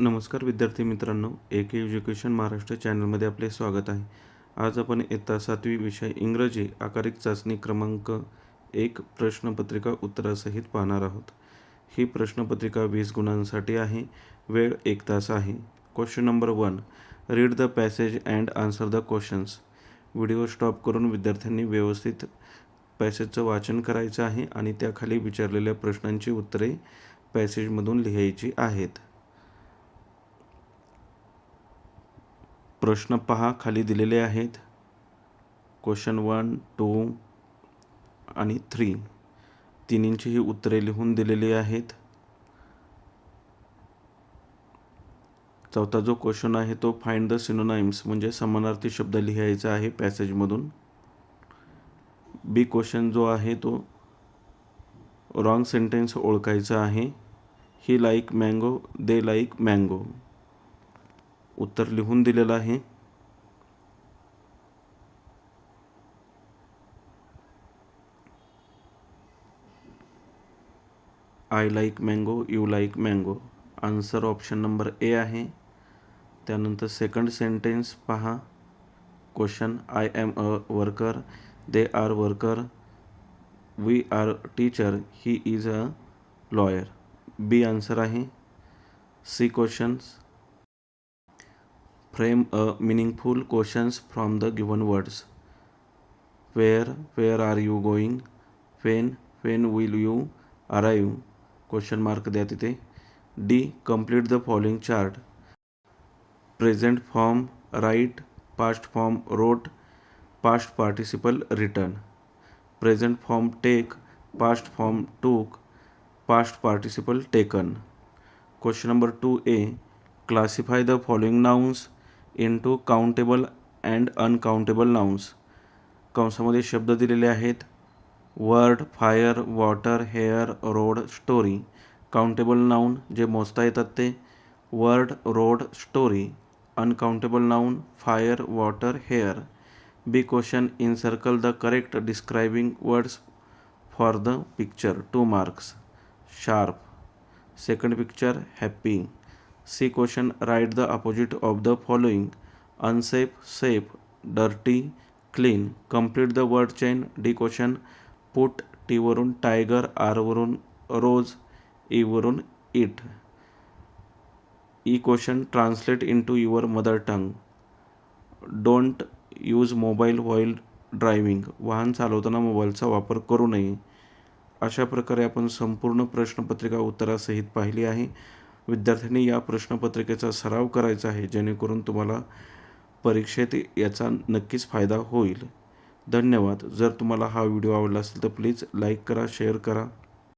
नमस्कार विद्यार्थी मित्रांनो ए के एज्युकेशन महाराष्ट्र चॅनलमध्ये आपले स्वागत आहे आज आपण येता सातवी विषय इंग्रजी आकारिक चाचणी क्रमांक एक प्रश्नपत्रिका उत्तरासहित पाहणार आहोत ही प्रश्नपत्रिका वीस गुणांसाठी आहे वेळ एक तास आहे question number one read the passage and answer the questions video stop करून विद्यार्थ्यांनी व्यवस्थित पॅसेजचं वाचन करायचं आहे आणि त्याखाली विचारलेल्या प्रश्नांची उत्तरे पॅसेजमधून लिहायची आहेत प्रश्न पहा खाली दिलेले आहेत क्वेश्चन वन टू आणि थ्री तिन्हींची ही उत्तरे लिहून दिलेली आहेत चौथा जो क्वेश्चन आहे तो फाइंड द सिनोनाइम्स म्हणजे समानार्थी शब्द लिहायचा आहे पॅसेजमधून बी क्वेश्चन जो आहे तो रॉंग सेंटेन्स ओळखायचा आहे he like mango they like mango उत्तर लिहून दिलेलं आहे I like mango you like mango answer option number A आहे त्यानंतर सेकंड सेंटेन्स पहा question I am a worker they are worker we are teacher he is a lawyer B answer आहे C questions Frame a meaningful questions from the given words. Where are you going? When will you arrive? Question mark द्या तिथे. D. Complete the following chart. Present form write, past form wrote, past participle written. Present form take, past form took, past participle taken. Question number 2a. Classify the following nouns to countable and uncountable nouns कंसामध्ये शब्द दिलेले आहेत word fire water hair road story countable noun जे मोजता येतात ते word road story uncountable noun fire water hair B question in circle the correct describing words for the picture two marks sharp second picture happy C question write the opposite of the following unsafe safe dirty clean complete the word chain D question put टीवरून tiger आरवरून rose ईवरून e eat E e question translate to your mother tongue don't use mobile while driving वाहन चालवताना मोबाईलचा वापर करू नये अशा प्रकारे आपण संपूर्ण प्रश्नपत्रिका उत्तरासहित पाहिली आहे विद्यार्थ्यांनी या प्रश्नपत्रिकेचा सराव करायचा आहे जेणेकरून तुम्हाला परीक्षेत याचा नक्कीच फायदा होईल धन्यवाद जर तुम्हाला हा व्हिडिओ आवडला असेल तर प्लीज लाईक करा शेअर करा